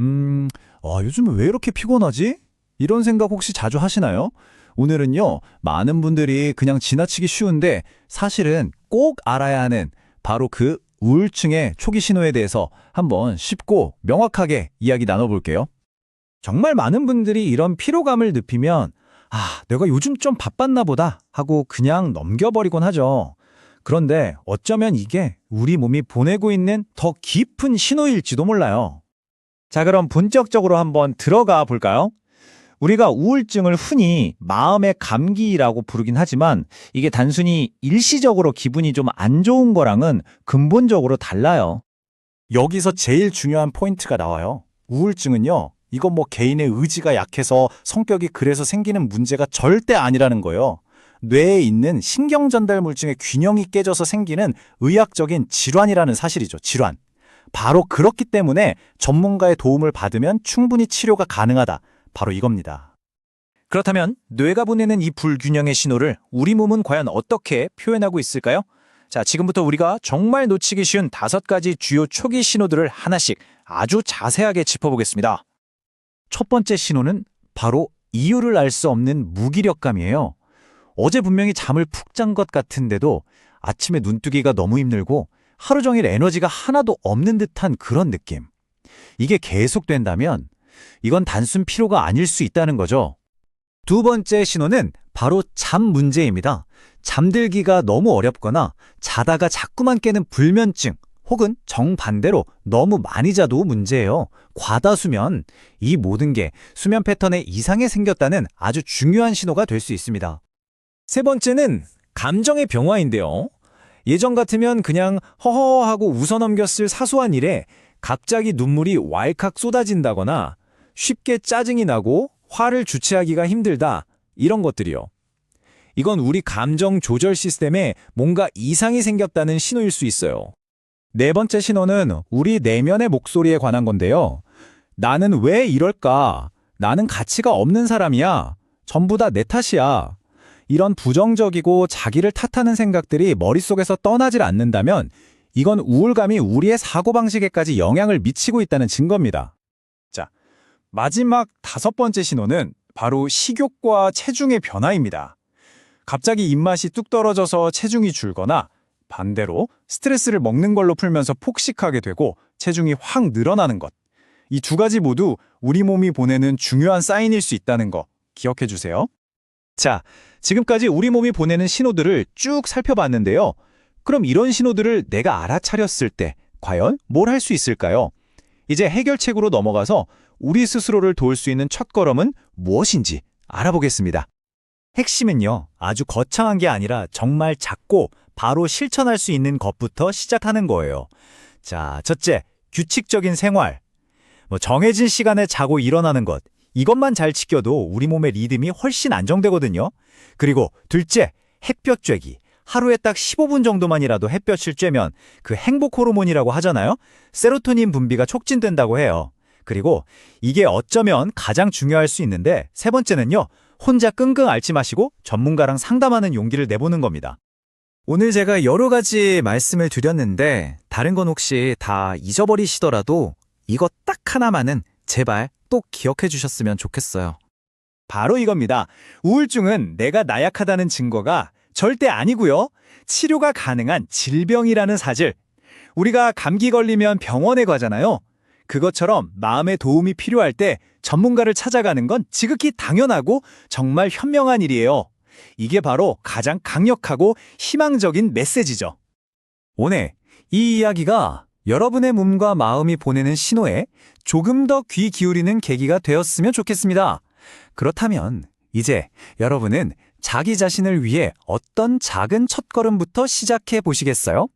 음, 아, 요즘 왜 이렇게 피곤하지? 이런 생각 혹시 자주 하시나요? 오늘은요, 많은 분들이 그냥 지나치기 쉬운데 사실은 꼭 알아야 하는 바로 그 우울증의 초기 신호에 대해서 한번 쉽고 명확하게 이야기 나눠볼게요. 정말 많은 분들이 이런 피로감을 느끼면 아, 내가 요즘 좀 바빴나 보다 하고 그냥 넘겨버리곤 하죠. 그런데 어쩌면 이게 우리 몸이 보내고 있는 더 깊은 신호일지도 몰라요. 자, 그럼 본격적으로 한번 들어가 볼까요? 우리가 우울증을 흔히 마음의 감기라고 부르긴 하지만 이게 단순히 일시적으로 기분이 좀 안 좋은 거랑은 근본적으로 달라요. 여기서 제일 중요한 포인트가 나와요. 우울증은요, 이건 뭐 개인의 의지가 약해서 성격이 그래서 생기는 문제가 절대 아니라는 거예요. 뇌에 있는 신경 전달 물질의 균형이 깨져서 생기는 의학적인 질환이라는 사실이죠. 질환. 바로 그렇기 때문에 전문가의 도움을 받으면 충분히 치료가 가능하다. 바로 이겁니다. 그렇다면 뇌가 보내는 이 불균형의 신호를 우리 몸은 과연 어떻게 표현하고 있을까요? 자, 지금부터 우리가 정말 놓치기 쉬운 다섯 가지 주요 초기 신호들을 하나씩 아주 자세하게 짚어보겠습니다. 첫 번째 신호는 바로 이유를 알 수 없는 무기력감이에요. 어제 분명히 잠을 푹 잔 것 같은데도 아침에 눈뜨기가 너무 힘들고 하루 종일 에너지가 하나도 없는 듯한 그런 느낌. 이게 계속된다면 이건 단순 피로가 아닐 수 있다는 거죠. 두 번째 신호는 바로 잠 문제입니다. 잠들기가 너무 어렵거나 자다가 자꾸만 깨는 불면증 혹은 정반대로 너무 많이 자도 문제예요. 과다수면 이 모든 게 수면 패턴에 이상이 생겼다는 아주 중요한 신호가 될 수 있습니다. 세 번째는 감정의 병화인데요. 예전 같으면 그냥 허허하고 웃어넘겼을 사소한 일에 갑자기 눈물이 왈칵 쏟아진다거나 쉽게 짜증이 나고 화를 주체하기가 힘들다 이런 것들이요. 이건 우리 감정 조절 시스템에 뭔가 이상이 생겼다는 신호일 수 있어요. 네 번째 신호는 우리 내면의 목소리에 관한 건데요. 나는 왜 이럴까? 나는 가치가 없는 사람이야. 전부 다 내 탓이야. 이런 부정적이고 자기를 탓하는 생각들이 머릿속에서 떠나질 않는다면 이건 우울감이 우리의 사고방식에까지 영향을 미치고 있다는 증거입니다. 자, 마지막 다섯 번째 신호는 바로 식욕과 체중의 변화입니다. 갑자기 입맛이 뚝 떨어져서 체중이 줄거나 반대로 스트레스를 먹는 걸로 풀면서 폭식하게 되고 체중이 확 늘어나는 것. 이 두 가지 모두 우리 몸이 보내는 중요한 사인일 수 있다는 거 기억해 주세요. 자, 지금까지 우리 몸이 보내는 신호들을 쭉 살펴봤는데요. 그럼 이런 신호들을 내가 알아차렸을 때 과연 뭘 할 수 있을까요? 이제 해결책으로 넘어가서 우리 스스로를 도울 수 있는 첫 걸음은 무엇인지 알아보겠습니다. 핵심은요, 아주 거창한 게 아니라 정말 작고 바로 실천할 수 있는 것부터 시작하는 거예요. 자, 첫째, 규칙적인 생활. 뭐 정해진 시간에 자고 일어나는 것. 이것만 잘 지켜도 우리 몸의 리듬이 훨씬 안정되거든요. 그리고 둘째, 햇볕 쬐기. 하루에 딱 15분 정도만이라도 햇볕을 쬐면 그 행복 호르몬이라고 하잖아요. 세로토닌 분비가 촉진된다고 해요. 그리고 이게 어쩌면 가장 중요할 수 있는데 세 번째는요. 혼자 끙끙 앓지 마시고 전문가랑 상담하는 용기를 내보는 겁니다. 오늘 제가 여러 가지 말씀을 드렸는데 다른 건 혹시 다 잊어버리시더라도 이것 딱 하나만은 제발 또 기억해 주셨으면 좋겠어요. 바로 이겁니다. 우울증은 내가 나약하다는 증거가 절대 아니고요. 치료가 가능한 질병이라는 사실. 우리가 감기 걸리면 병원에 가잖아요. 그것처럼 마음의 도움이 필요할 때 전문가를 찾아가는 건 지극히 당연하고 정말 현명한 일이에요. 이게 바로 가장 강력하고 희망적인 메시지죠. 오늘 이 이야기가 여러분의 몸과 마음이 보내는 신호에 조금 더 귀 기울이는 계기가 되었으면 좋겠습니다. 그렇다면 이제 여러분은 자기 자신을 위해 어떤 작은 첫걸음부터 시작해 보시겠어요?